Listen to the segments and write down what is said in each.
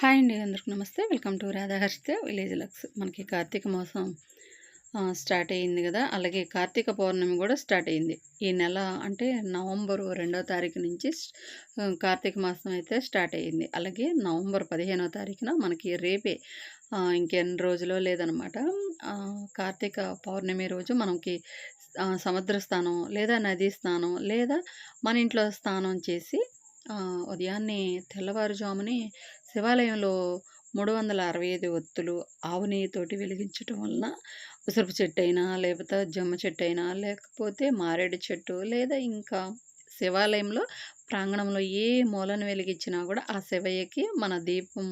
Hi అండి అందరికి నమస్తే. వెల్కమ్ టు రాధాహర్షిత విలేజ్ లక్స్. మనకి కార్తీక మాసం స్టార్ట్ అయ్యింది కదా. అలాగే కార్తీక పౌర్ణమి కూడా స్టార్ట్ అయ్యింది. ఈ నెల అంటే నవంబర్ రెండో తారీఖు నుంచి కార్తీక మాసం అయితే స్టార్ట్ అయ్యింది. అలాగే నవంబర్ పదిహేనో తారీఖున మనకి రేపే ఇంకెన్ని రోజులో లేదనమాట. కార్తీక పౌర్ణమి రోజు మనకి సముద్ర స్నానం లేదా నదీ స్నానం లేదా మన ఇంట్లో స్నానం చేసి ఉదయాన్నే తెల్లవారుజామునే శివాలయంలో మూడు వందల అరవై ఐదు ఒత్తులు ఆవు నెయ్యితోటి వెలిగించటం వలన ఉసిరిపు చెట్టు అయినా లేకపోతే జమ్మ చెట్టు అయినా లేకపోతే మారేడు చెట్టు లేదా ఇంకా శివాలయంలో ప్రాంగణంలో ఏ మూలను వెలిగించినా కూడా ఆ శివయ్యకి మన దీపం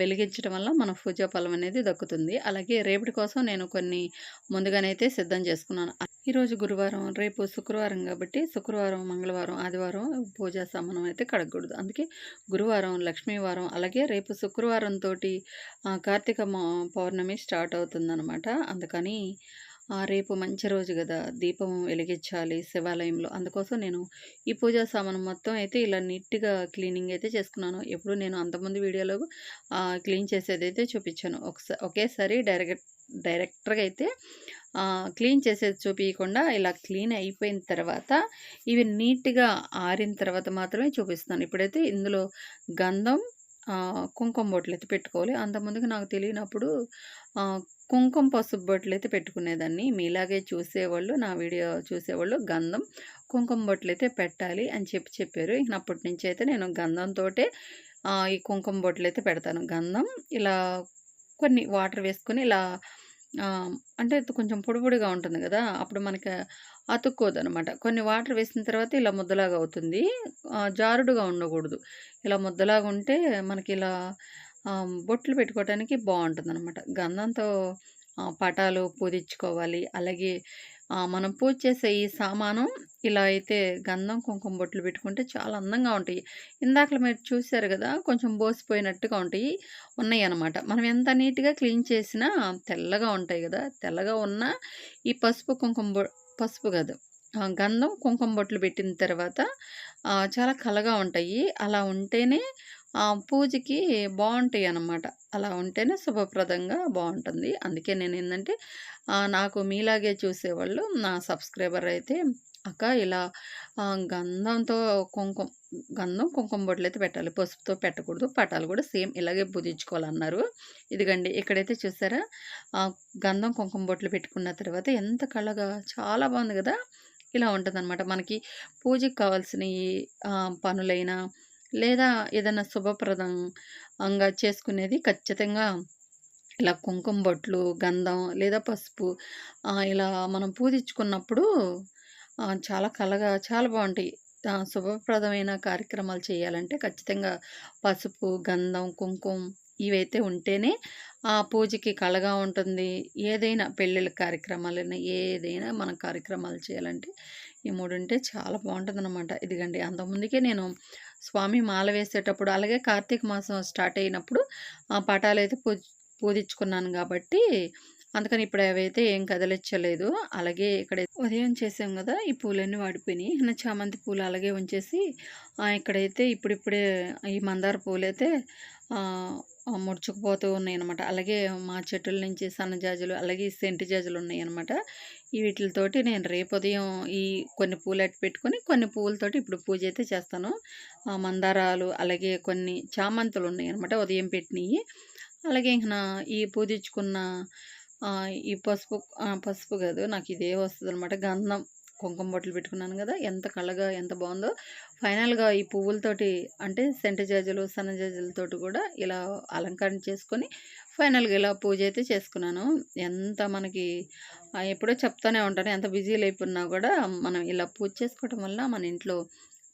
వెలిగించడం వల్ల మన పూజా ఫలం అనేది దక్కుతుంది. అలాగే రేపటి కోసం నేను కొన్ని ముందుగానైతే సిద్ధం చేసుకున్నాను. ఈరోజు గురువారం రేపు శుక్రవారం కాబట్టి శుక్రవారం మంగళవారం ఆదివారం పూజా సామానం అయితే కడగకూడదు. అందుకే గురువారం లక్ష్మీవారం అలాగే రేపు శుక్రవారం తోటి కార్తీక పౌర్ణమి స్టార్ట్ అవుతుందన్నమాట. అందుకని రేపు మంచి రోజు కదా దీపం వెలిగించాలి శివాలయంలో. అందుకోసం నేను ఈ పూజా సామాను మొత్తం అయితే ఇలా నీట్గా క్లీనింగ్ అయితే చేసుకున్నాను. ఎప్పుడు నేను అంతకుముందు వీడియోలో క్లీన్ చేసేది అయితే చూపించాను. ఒకసారి ఒకేసారి డైరెక్ట్ డైరెక్టర్గా అయితే క్లీన్ చేసేది చూపించకుండా ఇలా క్లీన్ అయిపోయిన తర్వాత ఇవి నీట్గా ఆరిన తర్వాత మాత్రమే చూపిస్తాను ఇప్పుడైతే ఇందులో గంధం కుంకుమ బొట్లు అయితే పెట్టుకోవాలి అంతకుముందుకు నాకు తెలియనప్పుడు కుంకుమ పసుపు బొట్లు అయితే పెట్టుకునేదాన్ని. మీలాగే చూసేవాళ్ళు నా వీడియో చూసేవాళ్ళు గంధం కుంకుమ బొట్లు అయితే పెట్టాలి అని చెప్పి చెప్పారు. ఇంక అప్పటి నుంచి అయితే నేను గంధంతో ఈ కుంకుమ బొట్లు అయితే పెడతాను. గంధం ఇలా కొన్ని వాటర్ వేసుకొని ఇలా అంటే కొంచెం పొడిపొడిగా ఉంటుంది కదా అప్పుడు మనకి అతుక్కోదు అనమాట కొన్ని వాటర్ వేసిన తర్వాత ఇలా ముద్దలాగా అవుతుంది. జారుడుగా ఉండకూడదు. ఇలా ముద్దలాగా ఉంటే మనకి ఇలా బొట్లు పెట్టుకోవడానికి బాగుంటుంది అనమాట గంధంతో పటాలు పూజించుకోవాలి అలాగే మనం పూజ చేసే ఈ సామానం ఇలా అయితే గంధం కుంకుమ బొట్లు పెట్టుకుంటే చాలా అందంగా ఉంటాయి. ఇందాక మీరు చూశారు కదా కొంచెం బోసిపోయినట్టుగా ఉంటాయి ఉన్నాయి అన్నమాట మనం ఎంత నీట్గా క్లీన్ చేసినా తెల్లగా ఉంటాయి కదా తెల్లగా ఉన్న ఈ పసుపు కుంకుమ పసుపు కదా ఆ, గంధం కుంకుమ బొట్లు పెట్టిన తర్వాత చాలా కలగా ఉంటాయి. అలా ఉంటేనే పూజకి బాగుంటాయి అన్నమాట. అలా ఉంటేనే శుభప్రదంగా బాగుంటుంది అందుకే నేను ఏంటంటే నాకు మీలాగే చూసేవాళ్ళు నా సబ్స్క్రైబర్ అయితే అక్క ఇలా గంధంతో కుంకుమ గంధం కుంకుమ బొట్లు అయితే పెట్టాలి పసుపుతో పెట్టకూడదు పటాలు కూడా సేమ్ ఇలాగే పూజించుకోవాలన్నారు. ఇదిగండి ఇక్కడైతే చూసారా? గంధం కుంకుమ బొట్లు పెట్టుకున్న తర్వాత ఎంత కళగా చాలా బాగుంది కదా! ఇలా ఉంటుందన్నమాట. మనకి పూజకి కావాల్సిన పనులైనా లేదా ఏదైనా శుభప్రదంగా చేసుకునేది ఖచ్చితంగా ఇలా కుంకుమ బొట్లు గంధం లేదా పసుపు ఇలా మనం పూజించుకున్నప్పుడు చాలా కలగా చాలా బాగుంటాయి. శుభప్రదమైన కార్యక్రమాలు చేయాలంటే ఖచ్చితంగా పసుపు గంధం కుంకుమ ఇవైతే ఉంటేనే ఆ పూజకి కళగా ఉంటుంది. ఏదైనా పెళ్ళిళ్ళ కార్యక్రమాలైనా ఏదైనా మనం కార్యక్రమాలు చేయాలంటే ఈ మూడు ఉంటే చాలా బాగుంటుంది అనమాట ఇదిగండి అంతకుముందుకే నేను స్వామి మాల వేసేటప్పుడు అలాగే కార్తీక మాసం స్టార్ట్ అయినప్పుడు ఆ పటాలు అయితే పూజ పూజించుకున్నాను కాబట్టి అందుకని ఇప్పుడు అవైతే ఏం కదలించలేదు అలాగే ఇక్కడ ఉదయం చేసాం కదా ఈ పూలన్నీ వాడిపోయినాయి. నా చామంతి పూలు అలాగే ఉంచేసి ఇక్కడైతే ఇప్పుడిప్పుడే ఈ మందార పూలు అయితే ముడుచుకుపోతూ ఉన్నాయి అనమాట అలాగే మా చెట్టుల నుంచి సన్నజాజులు అలాగే సెంటు జాజులు ఉన్నాయి అనమాట వీటితోటి నేను రేపు ఉదయం ఈ కొన్ని పూలు పెట్టుకొని కొన్ని పూలతోటి ఇప్పుడు పూజ అయితే చేస్తాను. మందారాలు అలాగే కొన్ని చామంతులు ఉన్నాయి అనమాట ఉదయం పెట్టినవి అలాగే ఇంక నా ఈ పూజించుకున్న ఈ పసుపు పసుపు కాదు నాకు ఇదే వస్తుంది అనమాట గంధం కుంకుమ బొట్లు పెట్టుకున్నాను కదా ఎంత కళగా ఎంత బాగుందో. ఫైనల్గా ఈ పువ్వులతోటి అంటే సెంట జాజులు సన్న జాజులతోటి కూడా ఇలా అలంకరణ చేసుకొని ఫైనల్గా ఇలా పూజ అయితే చేసుకున్నాను. ఎంత మనకి ఎప్పుడో చెప్తానే ఉంటాను ఎంత బిజీ అయిపోయినా కూడా మనం ఇలా పూజ చేసుకోవటం వల్ల మన ఇంట్లో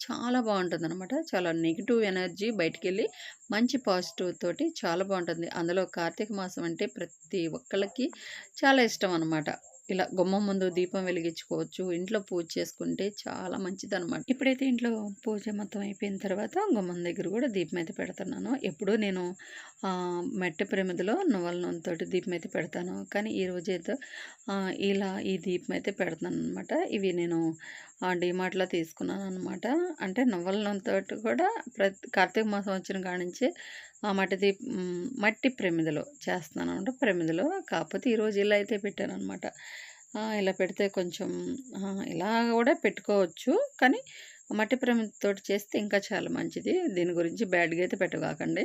చాలా బాగుంటుంది అనమాట చాలా నెగిటివ్ ఎనర్జీ బయటికి వెళ్ళి మంచి పాజిటివ్ తోటి చాలా బాగుంటుంది. అందులో కార్తీక మాసం అంటే ప్రతి ఒక్కళ్ళకి చాలా ఇష్టం అనమాట ఇలా గుమ్మం ముందు దీపం వెలిగించుకోవచ్చు. ఇంట్లో పూజ చేసుకుంటే చాలా మంచిది అనమాట ఇప్పుడైతే ఇంట్లో పూజ మొత్తం అయిపోయిన తర్వాత గుమ్మం దగ్గర కూడా దీపం అయితే పెడుతున్నాను. ఎప్పుడూ నేను మెట్ట ప్రమిదలో నువ్వుల నూనెతో దీపం అయితే పెడతాను. కానీ ఈ రోజైతే అయితే ఇలా ఈ దీపం అయితే పెడతాను అనమాట ఇవి నేను డిమార్ట్లో తీసుకున్నాను అనమాట అంటే నువ్వుల నూనెతో కూడా ప్రతి కార్తీక మాసం వచ్చిన కాడ నుంచి ఆ మట్టి మట్టి ప్రమిదలో చేస్తున్నాను అనమాట ప్రమిదలో కాకపోతే ఈరోజు ఇలా అయితే పెట్టాను అనమాట ఇలా పెడితే కొంచెం ఇలా కూడా పెట్టుకోవచ్చు. కానీ మట్టి ప్రమిదతోటి చేస్తే ఇంకా చాలా మంచిది. దీని గురించి బ్యాడ్గా అయితే పెట్టగాకండి.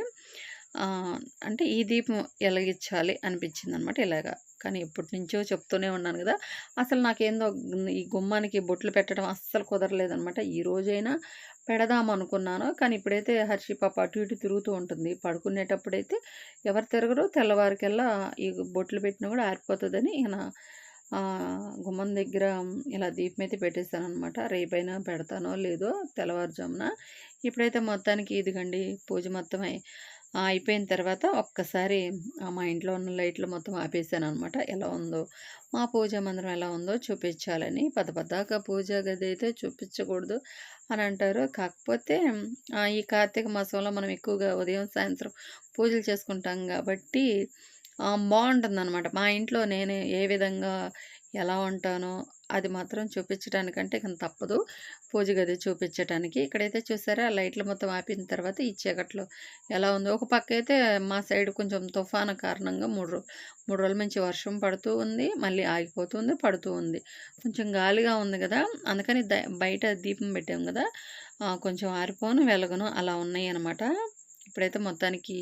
అంటే ఈ దీపం ఎలాగించాలి అనిపించింది అనమాట ఇలాగా. కానీ ఎప్పటి నుంచో చెప్తూనే ఉన్నాను కదా. అసలు నాకేందో ఈ గుమ్మానికి బొట్లు పెట్టడం అస్సలు కుదరలేదనమాట ఈ రోజైనా పెడదాం అనుకున్నాను. కానీ ఇప్పుడైతే హర్షి పాప అటు ఇటు తిరుగుతూ ఉంటుంది. పడుకునేటప్పుడైతే ఎవరు తిరగరు. తెల్లవారికెల్లా ఈ బొట్లు పెట్టినా కూడా ఆరిపోతుందని ఇక నా గుమ్మం దగ్గర ఇలా దీపం అయితే పెట్టేస్తాను అనమాట రేపైనా పెడతానో లేదో తెల్లవారుజామున. ఇప్పుడైతే మొత్తానికి ఇదిగండి పూజ మొత్తం అయిపోయిన తర్వాత ఒక్కసారి మా ఇంట్లో ఉన్న లైట్లు మొత్తం ఆపేసాను అనమాట ఎలా ఉందో మా పూజ మందిరం ఎలా ఉందో చూపించాలని. పద పద్దాక పూజ గది అయితే చూపించకూడదు అని అంటారు. కాకపోతే ఈ కార్తీక మాసంలో మనం ఎక్కువగా ఉదయం సాయంత్రం పూజలు చేసుకుంటాం కాబట్టి బాగుంటుంది అనమాట మా ఇంట్లో నేను ఏ విధంగా ఎలా ఉంటానో అది మాత్రం చూపించడానికంటే ఇక తప్పదు. పూజ గది చూపించడానికి ఇక్కడైతే చూసారా లైట్లు మొత్తం ఆపిన తర్వాత ఈ చీకట్లో ఎలా ఉందో. ఒక పక్క అయితే మా సైడ్ కొంచెం తుఫాను కారణంగా మూడు మూడు రోజుల నుంచి వర్షం పడుతూ ఉంది. మళ్ళీ ఆగిపోతుంది పడుతూ ఉంది. కొంచెం గాలిగా ఉంది కదా. అందుకని ద బయట దీపం పెట్టాం కదా. కొంచెం ఆరిపోను వెలగను అలా ఉన్నాయి అనమాట ఇప్పుడైతే మొత్తానికి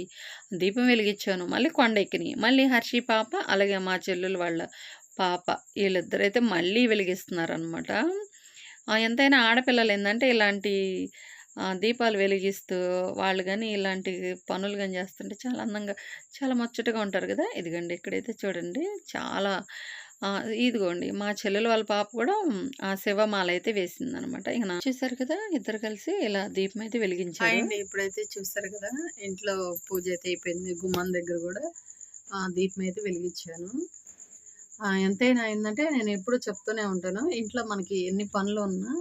దీపం వెలిగించాను. మళ్ళీ కొండ ఎక్కినాయి. మళ్ళీ హర్షి పాప అలాగే మా చెల్లెలు వాళ్ళ పాప. వీళ్ళిద్దరైతే మళ్ళీ వెలిగిస్తున్నారు అనమాట ఎంతైనా ఆడపిల్లలు ఏంటంటే ఇలాంటి దీపాలు వెలిగిస్తూ వాళ్ళు కానీ ఇలాంటి పనులు కానీ చేస్తుంటే చాలా అందంగా చాలా ముచ్చటగా ఉంటారు కదా. ఇదిగోండి ఇక్కడైతే చూడండి చాలా ఇదిగోండి మా చెల్లెలు వాళ్ళ పాప కూడా ఆ శివమాల అయితే వేసింది అనమాట ఇక చూసారు కదా ఇద్దరు కలిసి ఇలా దీపం అయితే వెలిగించారు. ఇప్పుడైతే చూసారు కదా ఇంట్లో పూజ అయితే అయిపోయింది గుమ్మం దగ్గర కూడా. ఆ, దీపం అయితే వెలిగించాను. ఎంతైనా ఏంటంటే నేను ఎప్పుడు చెప్తూనే ఉంటాను. ఇంట్లో మనకి ఎన్ని పనులు ఉన్నా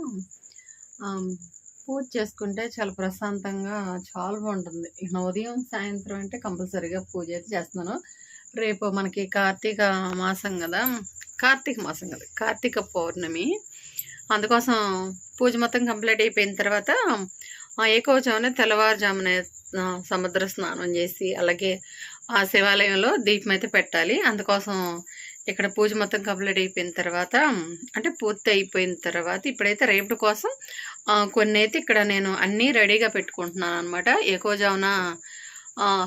పూజ చేసుకుంటే చాలా ప్రశాంతంగా చాలా బాగుంటుంది. ఉదయం సాయంత్రం అంటే కంపల్సరీగా పూజ అయితే చేస్తున్నాను. రేపు మనకి కార్తీక మాసం కదా. కార్తీక మాసం కదా కార్తీక పౌర్ణమి. అందుకోసం పూజ మొత్తం కంప్లీట్ అయిపోయిన తర్వాత ఆ తెల్లవారుజామునే తెల్లవారుజామున సముద్ర స్నానం చేసి అలాగే ఆ శివాలయంలో దీపం అయితే పెట్టాలి. అందుకోసం ఇక్కడ పూజ మొత్తం కంప్లీట్ అయిపోయిన తర్వాత అంటే పూర్తి అయిపోయిన తర్వాత ఇప్పుడైతే రేపటి కోసం కొన్ని అయితే ఇక్కడ నేను అన్నీ రెడీగా పెట్టుకుంటున్నాను అనమాట ఎక్కువజామున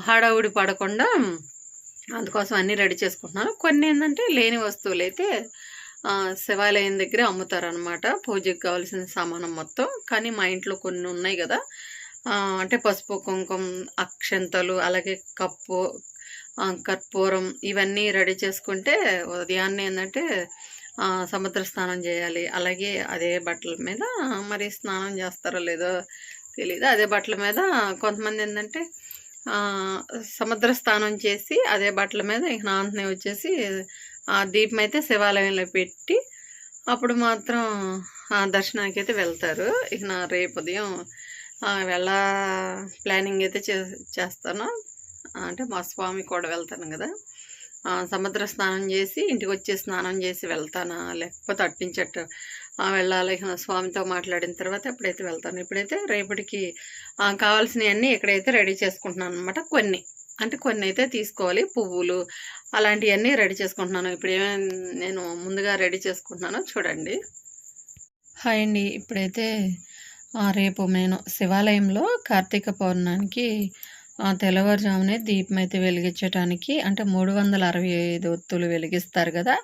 హడావుడి పడకుండా అందుకోసం అన్నీ రెడీ చేసుకుంటున్నాను. కొన్ని ఏంటంటే లేని వస్తువులు అయితే శివాలయం దగ్గర అమ్ముతారనమాట పూజకి కావాల్సిన సామానం మొత్తం. కానీ మా ఇంట్లో కొన్ని ఉన్నాయి కదా. అంటే పసుపు కుంకుమ అక్షంతలు అలాగే కప్పు కర్పూరం ఇవన్నీ రెడీ చేసుకుంటే ఉదయాన్నే ఏంటంటే సముద్ర స్నానం చేయాలి. అలాగే అదే బట్టల మీద మరి స్నానం చేస్తారో లేదో తెలియదు అదే బట్టల మీద కొంతమంది ఏంటంటే సముద్ర స్నానం చేసి అదే బట్టల మీద ఇక నాంతనే వచ్చేసి ఆ దీపం అయితే శివాలయంలో పెట్టి అప్పుడు మాత్రం ఆ దర్శనానికి అయితే వెళ్తారు. ఇక నా రేపు ఉదయం వెళ్ళ ప్లానింగ్ అయితే చే చేస్తాను. అంటే మా స్వామి కూడా వెళ్తాను కదా. సముద్ర స్నానం చేసి ఇంటికి వచ్చి స్నానం చేసి వెళ్తానా? లేకపోతే అట్టించట్టు వెళ్ళాలి? స్వామితో మాట్లాడిన తర్వాత ఎప్పుడైతే వెళ్తాను ఇప్పుడైతే రేపటికి కావాల్సినవన్నీ ఇక్కడైతే రెడీ చేసుకుంటున్నాను అనమాట కొన్ని. అంటే కొన్ని అయితే తీసుకోవాలి పువ్వులు అలాంటివన్నీ రెడీ చేసుకుంటున్నాను. ఇప్పుడు ఏమేమి నేను ముందుగా రెడీ చేసుకుంటున్నానో చూడండి. హాయ్ అండి. ఇప్పుడైతే రేపు నేను శివాలయంలో కార్తీక పౌర్ణానికి తెల్లవారుజామునే దీపం అయితే వెలిగించడానికి అంటే మూడు వందల అరవై ఐదు ఒత్తులు వెలిగిస్తారు కదా.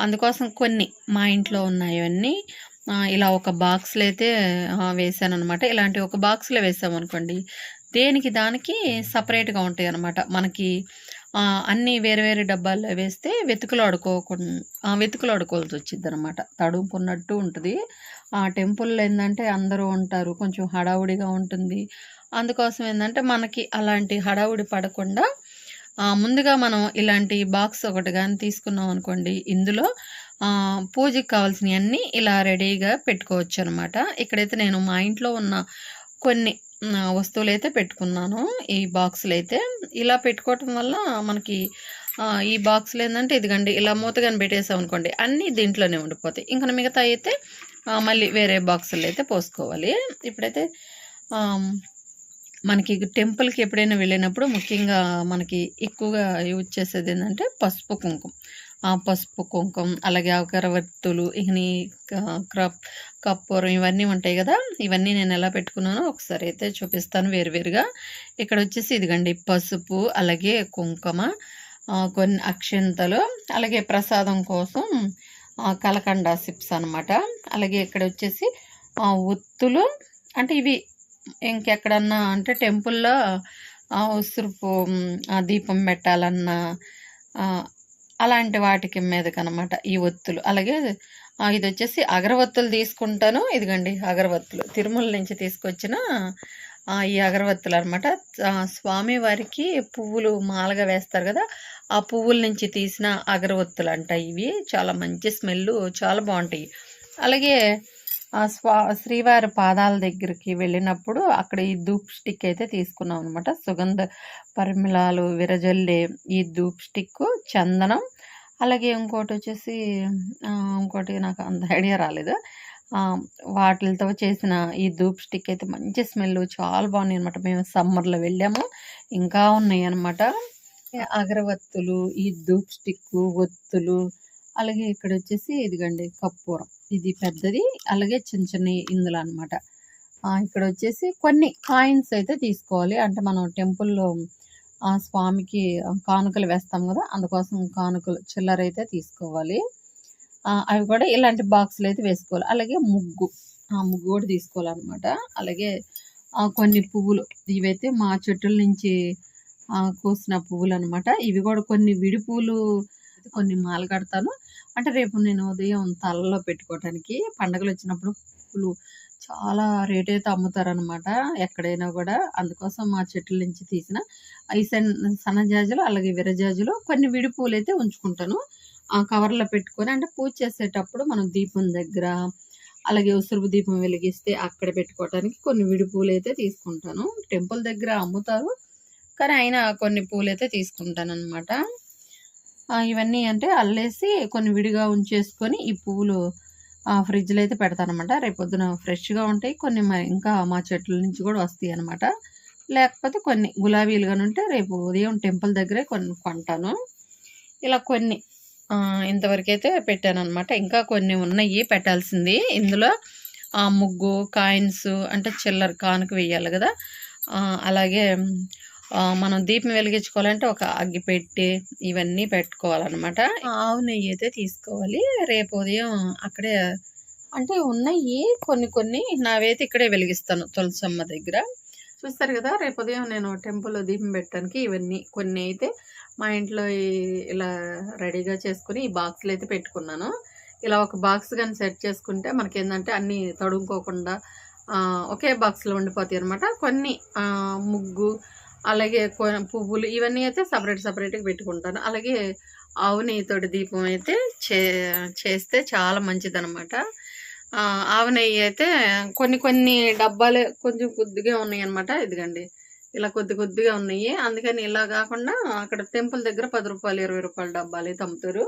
అందుకోసం కొన్ని మా ఇంట్లో ఉన్నాయన్నీ ఇలా ఒక బాక్స్లో అయితే వేసాను అనమాట ఇలాంటి ఒక బాక్స్లో వేసామనుకోండి దేనికి దానికి సపరేట్గా ఉంటాయి అనమాట మనకి అన్నీ వేరే వేరే డబ్బాల్లో వేస్తే వెతుకులు ఆడుకోకుండా వెతుకులు ఆడుకోవాల్సి వచ్చింది అనమాట తడుపున్నట్టు ఉంటుంది. ఆ టెంపుల్లో ఏంటంటే అందరూ ఉంటారు కొంచెం హడావుడిగా ఉంటుంది. అందుకోసం ఏంటంటే మనకి అలాంటి హడావుడి పడకుండా ముందుగా మనం ఇలాంటి బాక్స్ ఒకటి కానీ తీసుకున్నాం అనుకోండి ఇందులో పూజకి కావాల్సినవన్నీ ఇలా రెడీగా పెట్టుకోవచ్చు అనమాట ఇక్కడైతే నేను మా ఇంట్లో ఉన్న కొన్ని వస్తువులు అయితే పెట్టుకున్నాను. ఈ బాక్సులు అయితే ఇలా పెట్టుకోవటం వల్ల మనకి ఈ బాక్సులు ఏంటంటే ఇదిగండి ఇలా మూతగాని పెట్టేసాం అనుకోండి అన్నీ దీంట్లోనే ఉండిపోతాయి. ఇంకా మిగతా అయితే మళ్ళీ వేరే బాక్సులు అయితే పోసుకోవాలి. ఇప్పుడైతే మనకి టెంపుల్‌కి ఎప్పుడైనా వెళ్ళినప్పుడు ముఖ్యంగా మనకి ఎక్కువగా యూజ్ చేసేది ఏంటంటే పసుపు, కుంకుమ. ఆ పసుపు, కుంకుమ అలాగే అగరవత్తులు ఇని క క్రప్ కప్పూరం ఇవన్నీ ఉంటాయి కదా ఇవన్నీ నేను ఎలా పెట్టుకున్నానో ఒకసారి అయితే చూపిస్తాను వేరువేరుగా ఇక్కడ వచ్చేసి ఇదిగండి పసుపు, అలాగే కుంకుమ, కొన్ని అక్షింతలు, అలాగే ప్రసాదం కోసం కలకండ సిప్స్ అనమాట. అలాగే ఇక్కడ వచ్చేసి ఒత్తులు అంటే ఇవి ఇంకెక్కడన్నా అంటే టెంపుల్‌లో ఉసురుపు ఆ దీపం పెట్టాలన్నా అలాంటి వాటికి మీదకనమాట ఈ ఒత్తులు. అలాగే ఇది వచ్చేసి అగరవత్తులు తీసుకుంటాను. ఇదిగండి అగరవత్తులు. తిరుమల నుంచి తీసుకొచ్చిన ఈ ఈ అగరవత్తులనమాట. స్వామి స్వామివారికి పువ్వులు మాలగా వేస్తారు కదా ఆ పువ్వుల నుంచి తీసిన అగరవత్తులు అంట ఇవి. చాలా మంచి స్మెల్ చాలా బాగుంటాయి అలాగే స్వా శ్రీవారి పాదాల దగ్గరికి వెళ్ళినప్పుడు అక్కడ ఈ ధూప్ స్టిక్ అయితే తీసుకున్నాం అనమాట. సుగంధ పరిమళాలు విరజల్లే ఈ ధూప్ స్టిక్కు, చందనం అలాగే ఇంకోటొచ్చేసి ఆహ్, ఇంకోటి నాకు అంత ఐడియా రాలేదు. ఆహ్, వాటిలతో చేసిన ఈ ధూప్ స్టిక్ అయితే మంచి స్మెల్లు చాలా బావున్నాయనమాట. మేము సమ్మర్‌లో వెళ్ళాము. ఇంకా ఉన్నాయనమాట. అగరవత్తులు, ఈ ధూప్ స్టిక్కు, ఒత్తులు అలాగే ఇక్కడ వచ్చేసి ఇదిగండి కర్పూరం. ఇది పెద్దది. అలాగే చిన్న చిన్న ఇందులో అనమాట. ఇక్కడ వచ్చేసి కొన్ని కాయిన్స్ అయితే తీసుకోవాలి. అంటే మనం టెంపుల్‌లో స్వామికి కానుకలు వేస్తాం కదా అందుకోసం కానుకలు చిల్లర అయితే తీసుకోవాలి. అవి కూడా ఇలాంటి బాక్సులు అయితే వేసుకోవాలి. అలాగే ముగ్గు. ఆ! ముగ్గు కూడా తీసుకోవాలన్నమాట అలాగే కొన్ని పువ్వులు. ఇవైతే మా చెట్టుల నుంచి కోసిన పువ్వులు అనమాట ఇవి కూడా కొన్ని విడి పువ్వులు కొన్ని మాలు కడతాను. అంటే రేపు నేను ఉదయం తలలో పెట్టుకోవటానికి పండగలు వచ్చినప్పుడు పూలు చాలా రేటయితే అమ్ముతారనమాట. ఎక్కడైనా కూడా అందుకోసం మా చెట్ల నుంచి తీసిన ఈ సన్ సన్నజాజులు, అలాగే విరజాజులు కొన్ని విడి పువ్వులైతే ఉంచుకుంటాను. ఆ కవర్‌లో పెట్టుకొని అంటే పూజ చేసేటప్పుడు మనం దీపం దగ్గర, అలాగే ఉసురుపు దీపం వెలిగిస్తే అక్కడ పెట్టుకోవటానికి కొన్ని విడి అయితే తీసుకుంటాను. టెంపుల్ దగ్గర అమ్ముతారు. కానీ అయినా కొన్ని పూలైతే తీసుకుంటాను అనమాట ఇవన్నీ అంటే అల్లేసి కొన్ని విడిగా ఉంచేసుకొని ఈ పువ్వులు ఫ్రిడ్జ్‌లో అయితే పెడతాననమాట. రేపొద్దున ఫ్రెష్‌గా ఉంటాయి. కొన్ని మా ఇంకా మా చెట్ల నుంచి కూడా వస్తాయి అనమాట లేకపోతే కొన్ని గులాబీలుగానే ఉంటే రేపు ఉదయం టెంపుల్ దగ్గరే కొన్ని కొంటాను. ఇలా కొన్ని ఇంతవరకైతే పెట్టాననమాట. ఇంకా కొన్ని ఉన్నాయి పెట్టాల్సింది. ఇందులో ముగ్గు, కాయిన్స్ అంటే చిల్లర కానుక వెయ్యాలి కదా అలాగే మనం దీపం వెలిగించుకోవాలంటే ఒక అగ్గి పెట్టి ఇవన్నీ పెట్టుకోవాలన్నమాట ఆవు నెయ్యి అయితే తీసుకోవాలి. రేపు ఉదయం అక్కడే అంటే ఉన్నాయి కొన్ని కొన్ని. నావైతే ఇక్కడే వెలిగిస్తాను తులసమ్మ దగ్గర. చూస్తారు కదా రేపు ఉదయం నేను టెంపుల్‌లో దీపం పెట్టడానికి ఇవన్నీ కొన్ని అయితే మా ఇంట్లో ఇలా రెడీగా చేసుకుని ఈ బాక్స్‌లో అయితే పెట్టుకున్నాను. ఇలా ఒక బాక్స్ కానీ సెట్ చేసుకుంటే మనకేందంటే అన్నీ తడుముకోకుండా ఒకే బాక్స్‌లో ఉండిపోతాయి అనమాట కొన్ని ముగ్గు అలాగే కొ పువ్వులు ఇవన్నీ అయితే సపరేట్ సపరేట్గా పెట్టుకుంటాను. అలాగే ఆవునెయ్యితోటి దీపం అయితే చే చేస్తే చాలా మంచిదనమాట. ఆవునెయ్యి నెయ్యి అయితే కొన్ని కొన్ని డబ్బాలే కొంచెం కొద్దిగా ఉన్నాయనమాట. ఇదిగండి. ఇలా కొద్ది కొద్దిగా ఉన్నాయి. అందుకని ఇలా కాకుండా అక్కడ టెంపుల్ దగ్గర పది రూపాయలు ఇరవై రూపాయలు డబ్బాలు అమ్ముతారు.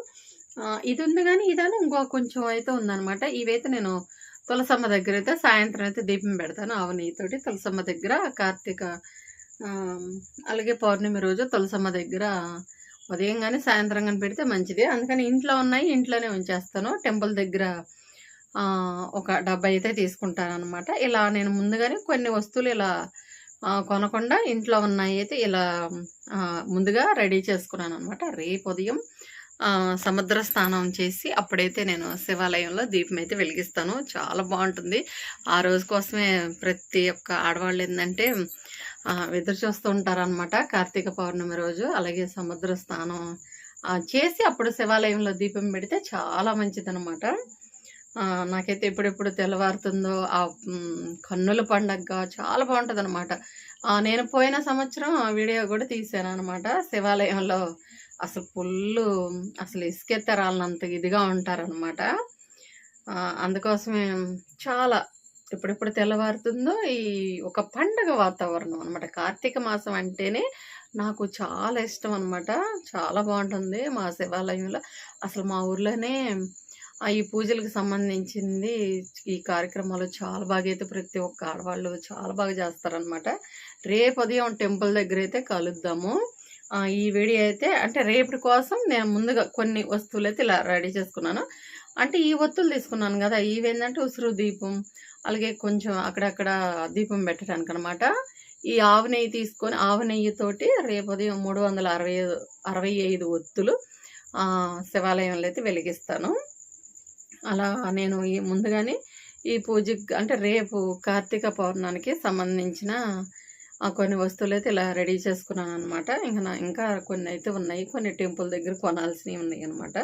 ఇది ఉంది కానీ ఇదని ఇంకో కొంచెం అయితే ఉందనమాట. ఇవైతే నేను తులసమ్మ దగ్గర అయితే సాయంత్రం అయితే దీపం పెడతాను ఆవునెయ్యితోటి తులసమ్మ దగ్గర కార్తీక అలాగే పౌర్ణమి రోజు తులసమ్మ దగ్గర ఉదయం కానీ సాయంత్రం కానీ పెడితే మంచిది. అందుకని ఇంట్లో ఉన్నాయి ఇంట్లోనే ఉంచేస్తాను. టెంపుల్ దగ్గర ఒక డబ్బా అయితే తీసుకుంటాననమాట. ఇలా నేను ముందుగానే కొన్ని వస్తువులు ఇలా కొనకుండా ఇంట్లో ఉన్నాయి అయితే ఇలా ముందుగా రెడీ చేసుకున్నాను అనమాట రేపు ఉదయం సముద్ర స్నానం చేసి అప్పుడైతే నేను శివాలయంలో దీపం అయితే వెలిగిస్తాను. చాలా బాగుంటుంది ఆ రోజు కోసమే ప్రతి ఒక్క ఆడవాళ్ళు ఏంటంటే ఎదురు చూస్తూ ఉంటారనమాట. కార్తీక పౌర్ణమి రోజు. అలాగే సముద్ర స్నానం చేసి అప్పుడు శివాలయంలో దీపం పెడితే చాలా మంచిదనమాట. నాకైతే ఎప్పుడెప్పుడు తెల్లవారుతుందో ఆ కన్నుల పండగగా చాలా బాగుంటుంది అనమాట నేను పోయిన సంవత్సరం వీడియో కూడా తీసాను అనమాట శివాలయంలో అసలు ఫుల్లు అసలు ఇసుకెత్తరాలనంత ఇదిగా ఉంటారనమాట. అందుకోసమే చాలా ఎప్పుడెప్పుడు తెల్లవారుతుందో ఈ ఒక పండగ వాతావరణం అనమాట. కార్తీక మాసం అంటేనే నాకు చాలా ఇష్టం అనమాట. చాలా బాగుంటుంది మా శివాలయంలో. అసలు మా ఊర్లోనే ఈ పూజలకు సంబంధించింది ఈ కార్యక్రమాలు చాలా బాగా అయితే ప్రతి ఒక్క ఆడవాళ్ళు చాలా బాగా చేస్తారనమాట. రేపు ఉదయం టెంపుల్ దగ్గర అయితే కలుద్దాము ఈ వీడియో అయితే అంటే రేపటి కోసం నేను ముందుగా కొన్ని వస్తువులు అయితే ఇలా రెడీ చేసుకున్నాను. అంటే ఈ ఒత్తులు తీసుకున్నాను కదా ఇవి ఏంటంటే ఉసురు దీపం అలాగే కొంచెం అక్కడక్కడ దీపం పెట్టడానికి అనమాట ఈ ఆవు నెయ్యి తీసుకొని ఆవు నెయ్యితోటి రేపు ఉదయం మూడు వందల అరవై ఐదు అరవై ఐదు ఒత్తులు శివాలయంలో అయితే వెలిగిస్తాను. అలా నేను ఈ ముందుగానే ఈ పూజకి అంటే రేపు కార్తీక పౌర్ణానికి సంబంధించిన కొన్ని వస్తువులు అయితే ఇలా రెడీ చేసుకున్నాను అనమాట ఇంకా ఇంకా కొన్ని అయితే ఉన్నాయి. కొన్ని టెంపుల్ దగ్గర కొనాల్సినవి ఉన్నాయి అనమాట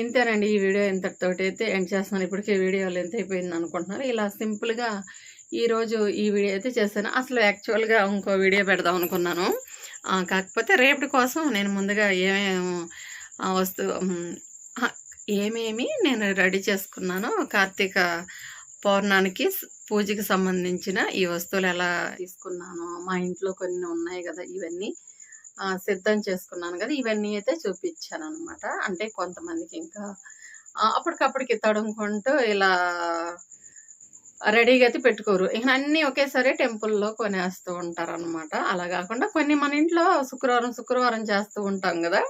ఇంతేనండి. ఈ వీడియో ఇంతటితోటి అయితే ఎండ్ చేస్తున్నాను. ఇప్పటికే వీడియోలు ఎంత అయిపోయింది అనుకుంటున్నారు. ఇలా సింపుల్గా ఈరోజు ఈ వీడియో అయితే చేశాను. అసలు యాక్చువల్గా ఇంకో వీడియో పెడదాం అనుకున్నాను. కాకపోతే రేపటి కోసం నేను ముందుగా ఏమేమి ఆ, వస్తువు ఏమేమి నేను రెడీ చేసుకున్నాను. కార్తీక పౌర్ణానికి పూజకి సంబంధించిన ఈ వస్తువులు ఎలా తీసుకున్నాను మా ఇంట్లో కొన్ని ఉన్నాయి కదా ఇవన్నీ సిద్ధం చేసుకున్నాను కదా ఇవన్నీ అయితే చూపించాను అనమాట అంటే కొంతమందికి ఇంకా అప్పటికప్పటికి తడుముకుంటూ ఇలా రెడీగా అయితే పెట్టుకోరు. ఇక అన్నీ ఒకేసారి టెంపుల్లో కొనేస్తూ ఉంటారు అనమాట అలా కాకుండా కొన్ని మన ఇంట్లో శుక్రవారం శుక్రవారం చేస్తూ ఉంటాం కదా.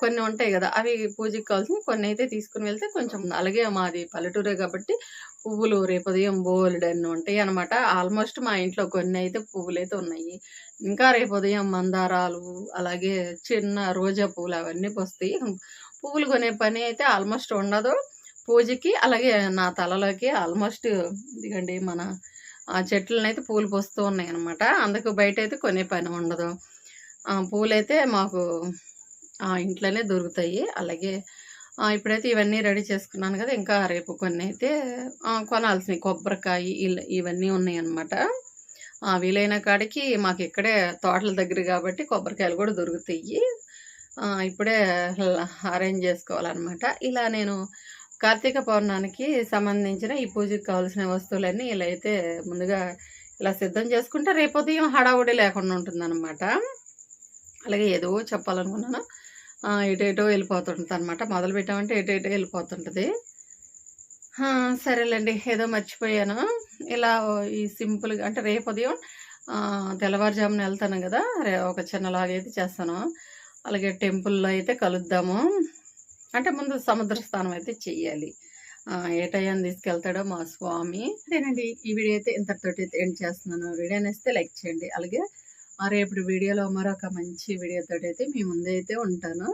కొన్ని ఉంటాయి కదా అవి పూజకి కావాల్సినవి కొన్ని అయితే తీసుకుని వెళ్తే కొంచెం అలాగే మాది పల్లెటూరే కాబట్టి పువ్వులు రేపు ఉదయం బోల్డ్ ఉంటాయి అనమాట ఆల్మోస్ట్ మా ఇంట్లో కొన్ని అయితే పువ్వులు అయితే ఉన్నాయి. ఇంకా రేపు ఉదయం మందారాలు అలాగే చిన్న రోజా పువ్వులు అవన్నీ వస్తాయి. పువ్వులు కొనే పని అయితే ఆల్మోస్ట్ ఉండదు. పూజకి అలాగే నా తలలోకి ఆల్మోస్ట్ ఇదిగండి మన ఆ పూలు పోస్తూ ఉన్నాయి అనమాట అందుకు బయట అయితే కొనే పని ఉండదు. పూలైతే మాకు ఇంట్లోనే దొరుకుతాయి. అలాగే ఇప్పుడైతే ఇవన్నీ రెడీ చేసుకున్నాను కదా ఇంకా రేపు కొన్ని అయితే కొనాల్సినవి. కొబ్బరికాయ ఇవన్నీ ఉన్నాయనమాట వీలైన కాడికి మాకు ఇక్కడే తోటల దగ్గర కాబట్టి కొబ్బరికాయలు కూడా దొరుకుతాయి. ఇప్పుడే అరేంజ్ చేసుకోవాలన్నమాట. ఇలా నేను కార్తీక పౌర్ణానికి సంబంధించిన ఈ పూజకి కావాల్సిన వస్తువులన్నీ ఇలా అయితే ముందుగా ఇలా సిద్ధం చేసుకుంటే రేపు ఉదయం హడావుడి లేకుండా ఉంటుందన్నమాట. అలాగే ఏదో చెప్పాలనుకున్నాను. ఎటేటో వెళ్ళిపోతుంటుంది అనమాట మొదలు పెట్టామంటే ఎటేటో వెళ్ళిపోతుంటుంది. సరేలేండి ఏదో మర్చిపోయాను. ఇలా ఈ సింపుల్గా అంటే రేపు ఉదయం తెల్లవారుజామున వెళ్తాను కదా రే ఒక చిన్నలాగా అయితే చేస్తాను. అలాగే టెంపుల్లో అయితే కలుద్దాము. అంటే ముందు సముద్ర స్నానం అయితే చెయ్యాలి. ఆ, ఏ టైం తీసుకెళ్తాడో మా స్వామి. అదేనండి ఈ వీడియో అయితే ఇంతటితోటి అయితే ఎండ్ చేస్తున్నాను. వీడియో నేస్తే లైక్ చేయండి. అలాగే రేపటి వీడియోలో మరొక మంచి వీడియోతో అయితే మీ ముందైతే ఉంటాను.